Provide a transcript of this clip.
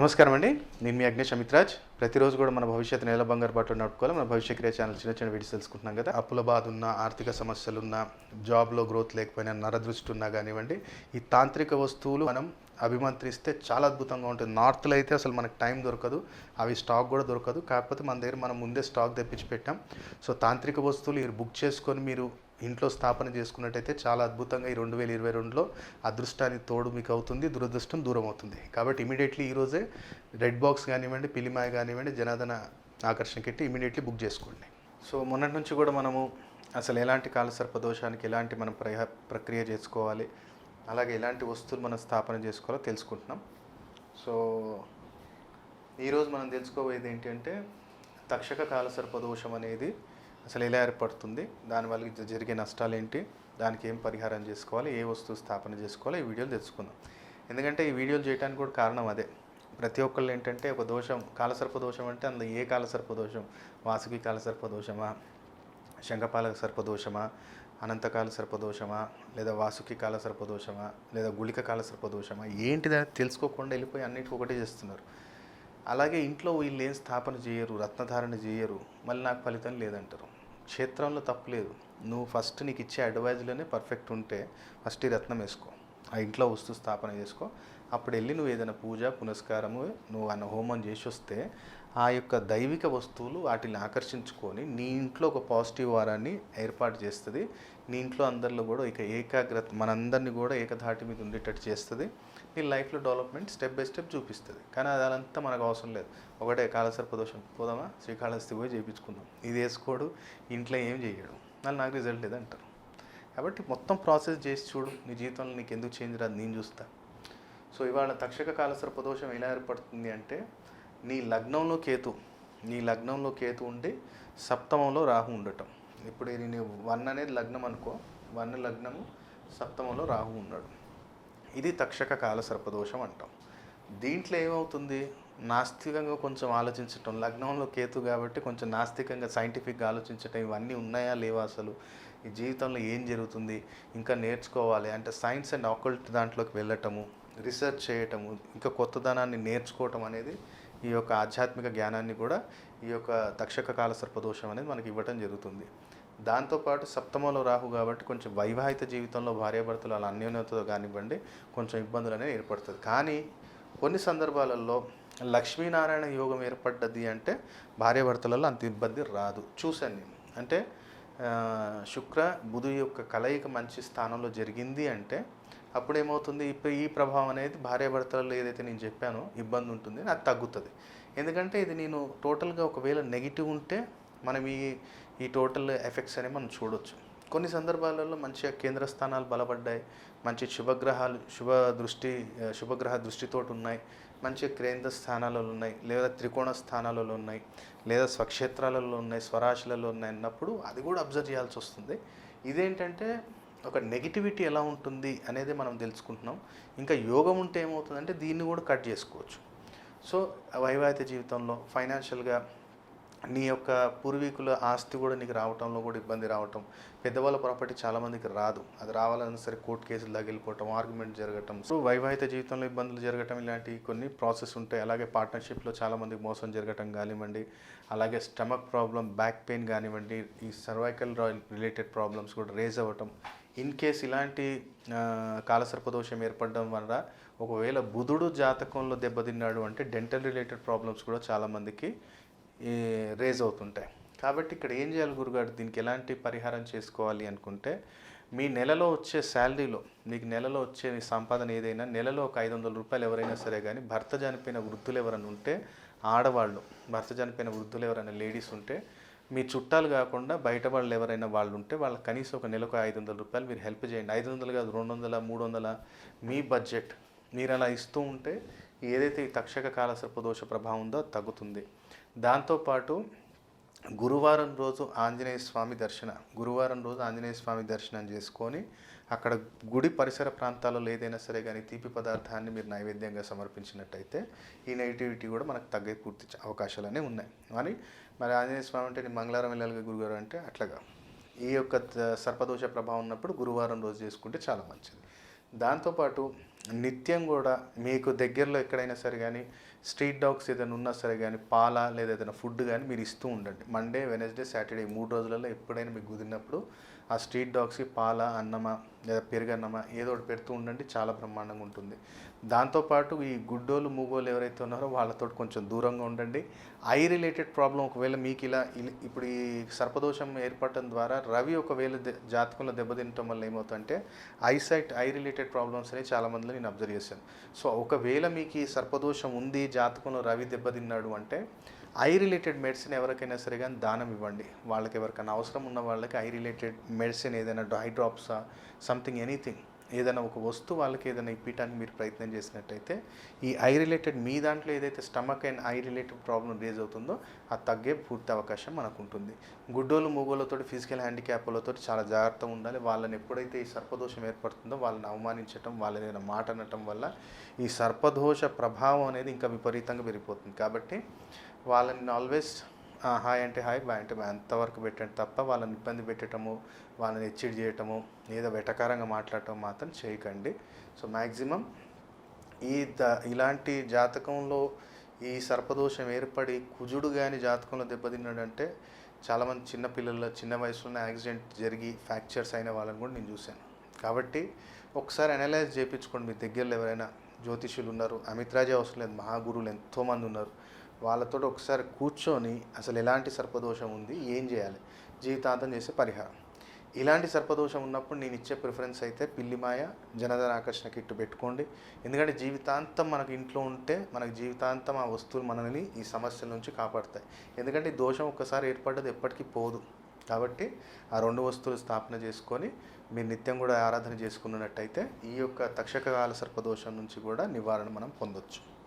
నమస్కారం అండి. నేను మీ అగ్నేష్ అమిత్రాజ్ ప్రతిరోజు కూడా మన భవిష్యత్తు నేల బంగారు బాటలో నడుపుకోవాలి. మన భవిష్య క్రియ ఛానల్ చిన్న చిన్న వీడియోస్ తెలుసుకుంటున్నాం కదా. అప్పుల బాధ ఉన్న ఆర్థిక సమస్యలున్న జాబ్లో గ్రోత్ లేకపోయినా నరదృష్టి ఉన్నా కానివ్వండి ఈ తాంత్రిక వస్తువులు మనం అభిమంత్రిస్తే చాలా అద్భుతంగా ఉంటుంది. నార్త్లో అయితే అసలు మనకు టైం దొరకదు. అవి స్టాక్ కూడా దొరకదు. కాకపోతే మన దగ్గర మనం ముందే స్టాక్ తెప్పించి పెట్టాం. సో తాంత్రిక వస్తువులు మీరు బుక్ చేసుకొని మీరు ఇంట్లో స్థాపన చేసుకున్నట్టయితే చాలా అద్భుతంగా ఈ రెండు వేల ఇరవై రెండులో అదృష్టానికి తోడు మీకు అవుతుంది దురదృష్టం దూరం అవుతుంది. కాబట్టి ఇమీడియట్లీ ఈరోజే రెడ్ బాక్స్ కానివ్వండి పిలిమాయ కానివ్వండి జనాదన ఆకర్షణ కిట్టి ఇమీడియట్లీ బుక్ చేసుకోండి. సో మొన్నటి నుంచి కూడా మనము అసలు ఎలాంటి కాలసర్ప దోషానికి ఎలాంటి మనం ప్రయ ప్రక్రియ చేసుకోవాలి అలాగే ఎలాంటి వస్తువులు మనం స్థాపన చేసుకోవాలో తెలుసుకుంటున్నాం. సో ఈరోజు మనం తెలుసుకోబోయేది ఏంటంటే తక్షక కాలసర్ప దోషం అనేది అసలు ఎలా ఏర్పడుతుంది దానివల్ల జరిగే నష్టాలు ఏంటి దానికి ఏం పరిహారం చేసుకోవాలి ఏ వస్తువు స్థాపన చేసుకోవాలి ఈ వీడియోలు తెలుసుకుందాం. ఎందుకంటే ఈ వీడియోలు చేయడానికి కూడా కారణం అదే. ప్రతి ఒక్కళ్ళు ఏంటంటే ఒక దోషం కాలసర్ప దోషం అంటే అందులో ఏ కాలసర్ప దోషం వాసుకి కాలసర్ప దోషమా శంఖపాల సర్పదోషమా? అనంతకాల సర్పదోషమా? లేదా వాసుకి కాల సర్పదోషమా? లేదా గుళిక కాల సర్పదోషమా? ఏంటిదని తెలుసుకోకుండా వెళ్ళిపోయి అన్నిటికీ ఒకటే చేస్తున్నారు. అలాగే ఇంట్లో వీళ్ళు ఏం స్థాపన చేయరు రత్నధారణ చేయరు మళ్ళీ నాకు ఫలితం లేదంటారు. క్షేత్రంలో తప్పలేదు నువ్వు ఫస్ట్ నీకు ఇచ్చే అడ్వైజ్లోనే పర్ఫెక్ట్ ఉంటే ఫస్ట్ ఈ రత్నం వేసుకో. ఆ ఇంట్లో వస్తు స్థాపన చేసుకో. అప్పుడు వెళ్ళి నువ్వు ఏదైనా పూజ పునస్కారము నువ్వు అన్న హోమం చేసి వస్తే ఆ యొక్క దైవిక వస్తువులు వాటిని ఆకర్షించుకొని నీ ఇంట్లో ఒక పాజిటివ్ వారాన్ని ఏర్పాటు చేస్తుంది. నీ ఇంట్లో అందరిలో కూడా ఇక ఏకాగ్రత మనందరినీ కూడా ఏకధాటి మీద ఉండేటట్టు చేస్తుంది. నీ లైఫ్లో డెవలప్మెంట్ స్టెప్ బై స్టెప్ చూపిస్తుంది. కానీ అదంతా మనకు అవసరం లేదు. ఒకటే కాలసర్ప దోషం. పోదామా? శ్రీకాళహస్తి పోయి చేయించుకుందాం. ఇది వేసుకోడు ఇంట్లో ఏం చేయడు మళ్ళీ నాకు రిజల్ట్ లేదంటారు. కాబట్టి మొత్తం ప్రాసెస్ చేసి చూడు. నీ జీవితంలో నీకు ఎందుకు చేంజ్ రాదు? నేను చూస్తా. సో ఇవాళ తక్షక కాలసర్ప దోషం ఎలా ఏర్పడుతుంది అంటే నీ లగ్నంలో కేతు నీ లగ్నంలో కేతు ఉండి సప్తమంలో రాహు ఉండటం. ఇప్పుడు ఇది వన్ అనేది లగ్నం అనుకో. వన్ లగ్నము సప్తమంలో రాహు ఉన్నాడు ఇది తక్షక కాల సర్పదోషం అంటాం. దీంట్లో ఏమవుతుంది? నాస్తికంగా కొంచెం ఆలోచించటం. లగ్నంలో కేతు కాబట్టి కొంచెం నాస్తికంగా సైంటిఫిక్గా ఆలోచించటం ఇవన్నీ ఉన్నాయా లేవా అసలు? ఈ జీవితంలో ఏం జరుగుతుంది ఇంకా నేర్చుకోవాలి అంటే సైన్స్ అండ్ ఆకల్ట్ దాంట్లోకి వెళ్ళటము రీసెర్చ్ చేయటము ఇంకా కొత్తదనాన్ని నేర్చుకోవటం అనేది ఈ యొక్క ఆధ్యాత్మిక జ్ఞానాన్ని కూడా ఈ యొక్క తక్షక కాల సర్పదోషం అనేది మనకి ఇవ్వటం జరుగుతుంది. దాంతోపాటు సప్తమంలో రాహు కాబట్టి కొంచెం వైవాహిక జీవితంలో భార్యాభర్తలు అలా అన్యోన్యతతో కానివ్వండి కొంచెం ఇబ్బందులు అనేవి ఏర్పడుతుంది కానీ కొన్ని సందర్భాలలో లక్ష్మీనారాయణ యోగం ఏర్పడ్డది అంటే భార్యాభర్తలలో అంత ఇబ్బంది రాదు. చూశాను నేను. అంటే శుక్ర బుధు యొక్క కలయిక మంచి స్థానంలో జరిగింది అంటే అప్పుడు ఏమవుతుంది ఇప్పుడు ఈ ప్రభావం అనేది భార్యాభర్తలలో ఏదైతే నేను చెప్పానో ఇబ్బంది ఉంటుంది అది తగ్గుతుంది. ఎందుకంటే ఇది నేను టోటల్గా ఒకవేళ నెగిటివ్ ఉంటే మనం ఈ ఈ టోటల్ ఎఫెక్ట్స్ అనేవి మనం చూడొచ్చు. కొన్ని సందర్భాలలో మంచిగా కేంద్ర స్థానాలు బలపడ్డాయి మంచి శుభగ్రహాలు శుభ దృష్టి శుభగ్రహ దృష్టితోటి ఉన్నాయి. మంచి కేంద్ర స్థానాలలో ఉన్నాయి లేదా త్రికోణ స్థానాలలో ఉన్నాయి లేదా స్వక్షేత్రాలలో ఉన్నాయి స్వరాశులలో ఉన్నాయి అన్నప్పుడు అది కూడా అబ్జర్వ్ చేయాల్సి వస్తుంది. ఇదేంటంటే ఒక నెగిటివిటీ ఎలా ఉంటుంది అనేది మనం తెలుసుకుంటున్నాం. ఇంకా యోగం ఉంటే ఏమవుతుందంటే దీన్ని కూడా కట్ చేసుకోవచ్చు. సో వైవాహిక జీవితంలో ఫైనాన్షియల్గా నీ యొక్క పూర్వీకుల ఆస్తి కూడా నీకు రావటంలో కూడా ఇబ్బంది రావటం. పెద్దవాళ్ళ ప్రాపర్టీ చాలామందికి రాదు. అది రావాలన్నా సరే కోర్టు కేసులు తగిలిపోవటం ఆర్గ్యుమెంట్ జరగటం. సో వైవాహిక జీవితంలో ఇబ్బందులు జరగటం ఇలాంటి కొన్ని ప్రాసెస్ ఉంటాయి. అలాగే పార్ట్నర్షిప్లో చాలామందికి మోసం జరగటం కానివ్వండి అలాగే స్టమక్ ప్రాబ్లం బ్యాక్ పెయిన్ కానివ్వండి ఈ సర్వైకల్ రిలేటెడ్ ప్రాబ్లమ్స్ కూడా రేజ్ అవ్వటం. ఇన్ కేస్ ఇలాంటి కాలసర్పదోషం ఏర్పడడం వల్ల ఒకవేళ బుధుడు జాతకంలో దెబ్బతిన్నాడు అంటే డెంటల్ రిలేటెడ్ ప్రాబ్లమ్స్ కూడా చాలామందికి రేజ్ అవుతుంటాయి. కాబట్టి ఇక్కడ ఏం చేయాలి గురుగారు? దీనికి ఎలాంటి పరిహారం చేసుకోవాలి అనుకుంటే మీ నెలలో వచ్చే శాలరీలో మీకు నెలలో వచ్చే మీ సంపాదన ఏదైనా నెలలో ఒక ఐదు వందల రూపాయలు ఎవరైనా సరే కానీ భర్త చనిపోయిన వృద్ధులు ఎవరైనా ఉంటే ఆడవాళ్ళు భర్త చనిపోయిన వృద్ధులు ఎవరైనా లేడీస్ ఉంటే మీ చుట్టాలు కాకుండా బయట వాళ్ళు ఎవరైనా వాళ్ళు ఉంటే వాళ్ళకి కనీసం ఒక నెలకు ఐదు వందల రూపాయలు మీరు హెల్ప్ చేయండి. ఐదు వందలు కాదు రెండు వందల మూడు వందల మీ బడ్జెట్ మీరు అలా ఇస్తూ ఉంటే ఏదైతే ఈ తక్షక కాలసర్ప దోష ప్రభావం ఉందో తగ్గుతుంది. దాంతోపాటు గురువారం రోజు ఆంజనేయ స్వామి దర్శన గురువారం రోజు ఆంజనేయ స్వామి దర్శనం చేసుకొని అక్కడ గుడి పరిసర ప్రాంతాలలో ఏదైనా సరే కానీ తీపి పదార్థాన్ని మీరు నైవేద్యంగా సమర్పించినట్టయితే ఈ నెగిటివిటీ కూడా మనకు తగ్గే పూర్తి అవకాశాలనే ఉన్నాయి. కానీ మరి ఆంజనేయ స్వామి అంటే నేను మంగళవారం వెళ్ళాలిగా గురుగారు అంటే అట్లాగా. ఈ యొక్క సర్పదోష ప్రభావం ఉన్నప్పుడు గురువారం రోజు చేసుకుంటే చాలా మంచిది. దాంతోపాటు నిత్యం కూడా మీకు దగ్గరలో ఎక్కడైనా సరే కానీ స్ట్రీట్ డాగ్స్ ఏదైనా ఉన్నా సరే కానీ పాల లేదా ఏదైనా ఫుడ్ కానీ మీరు ఇస్తూ ఉండండి. మండే వెనస్డే సాటర్డే మూడు రోజులలో ఎప్పుడైనా మీకు కుదిరినప్పుడు ఆ స్ట్రీట్ డాగ్స్కి పాల అన్నమా లేదా పెరుగన్నమా ఏదో ఒకటి పెడుతూ ఉండండి. చాలా బ్రహ్మాండంగా ఉంటుంది. దాంతోపాటు ఈ గుడ్డోలు మూగోలు ఎవరైతే ఉన్నారో వాళ్ళతో కొంచెం దూరంగా ఉండండి. ఐ రిలేటెడ్ ప్రాబ్లం ఒకవేళ మీకు ఇలా ఇప్పుడు ఈ సర్పదోషం ఏర్పడటం ద్వారా రవి ఒకవేళ దె- జాతకంలో దెబ్బతినటం వల్ల ఏమవుతుందంటే ఐసైట్ ఐ రిలేటెడ్ ప్రాబ్లమ్స్ అనేవి చాలామంది మందిలో నేను అబ్జర్వ్ చేశాను. సో ఒకవేళ మీకు ఈ సర్పదోషం ఉంది జాతకంలో రవి దెబ్బతిన్నాడు అంటే ఐ రిలేటెడ్ మెడిసిన్ ఎవరికైనా సరే కానీ దానం ఇవ్వండి. వాళ్ళకి ఎవరికైనా అవసరం ఉన్న వాళ్ళకి ఐ రిలేటెడ్ మెడిసిన్ ఏదైనా డ్రై డ్రాప్సా సంథింగ్ ఎనీథింగ్ ఏదైనా ఒక వస్తువు వాళ్ళకి ఏదైనా ఇప్పించడానికి మీరు ప్రయత్నం చేసినట్టయితే ఈ ఐ రిలేటెడ్ మీ దాంట్లో ఏదైతే stomach and eye related problem raise అవుతుందో అది తగ్గే పూర్తి అవకాశం మనకు ఉంటుంది గుడ్డోలు మూగోళ్ళతో ఫిజికల్ హ్యాండిక్యాప్లతో చాలా జాగ్రత్తగా ఉండాలి. వాళ్ళని ఎప్పుడైతే ఈ సర్పదోషం ఏర్పడుతుందో వాళ్ళని అవమానించటం వాళ్ళని ఏదైనా మాట అనటం వల్ల ఈ సర్పదోష ప్రభావం అనేది ఇంకా విపరీతంగా పెరిగిపోతుంది. కాబట్టి వాళ్ళని ఆల్వేస్ హాయ్ అంటే హాయ్ బాయ్ అంటే బాయ్ అంతవరకు పెట్టండి తప్ప వాళ్ళని ఇబ్బంది పెట్టడము వాళ్ళని హెచ్చిడి చేయటము ఏదో వెటకారంగా మాట్లాడటం మాత్రం చేయకండి. సో మ్యాక్సిమం ఈ ద ఇలాంటి జాతకంలో ఈ సర్పదోషం ఏర్పడి కుజుడు కానీ జాతకంలో దెబ్బతిన్నాడంటే చాలామంది చిన్న చిన్న వయసులోనే యాక్సిడెంట్ జరిగి ఫ్రాక్చర్స్ అయిన వాళ్ళని కూడా నేను చూశాను. కాబట్టి ఒకసారి అనలైజ్ చేయించుకోండి మీ దగ్గరలో ఎవరైనా జ్యోతిష్యులు ఉన్నారు అమిత్రాజే అవసరం లేదు మహాగురువులు ఎంతోమంది ఉన్నారు. వాళ్ళతో ఒకసారి కూర్చొని అసలు ఎలాంటి సర్పదోషం ఉంది ఏం చేయాలి? జీవితాంతం చేసే పరిహారం. ఇలాంటి సర్పదోషం ఉన్నప్పుడు నేను ఇచ్చే ప్రిఫరెన్స్ అయితే పిల్లిమాయ జనధన ఆకర్షణ కిట్టు పెట్టుకోండి. ఎందుకంటే జీవితాంతం మనకు ఇంట్లో ఉంటే మనకి జీవితాంతం ఆ వస్తువులు మనల్ని ఈ సమస్యల నుంచి కాపాడుతాయి. ఎందుకంటే ఈ దోషం ఒక్కసారి ఏర్పడ్డది ఎప్పటికీ పోదు. కాబట్టి ఆ రెండు వస్తువులు స్థాపన చేసుకొని మీరు నిత్యం కూడా ఆరాధన చేసుకున్నట్టయితే ఈ యొక్క తక్షక కాల సర్పదోషం నుంచి కూడా నివారణ మనం పొందొచ్చు.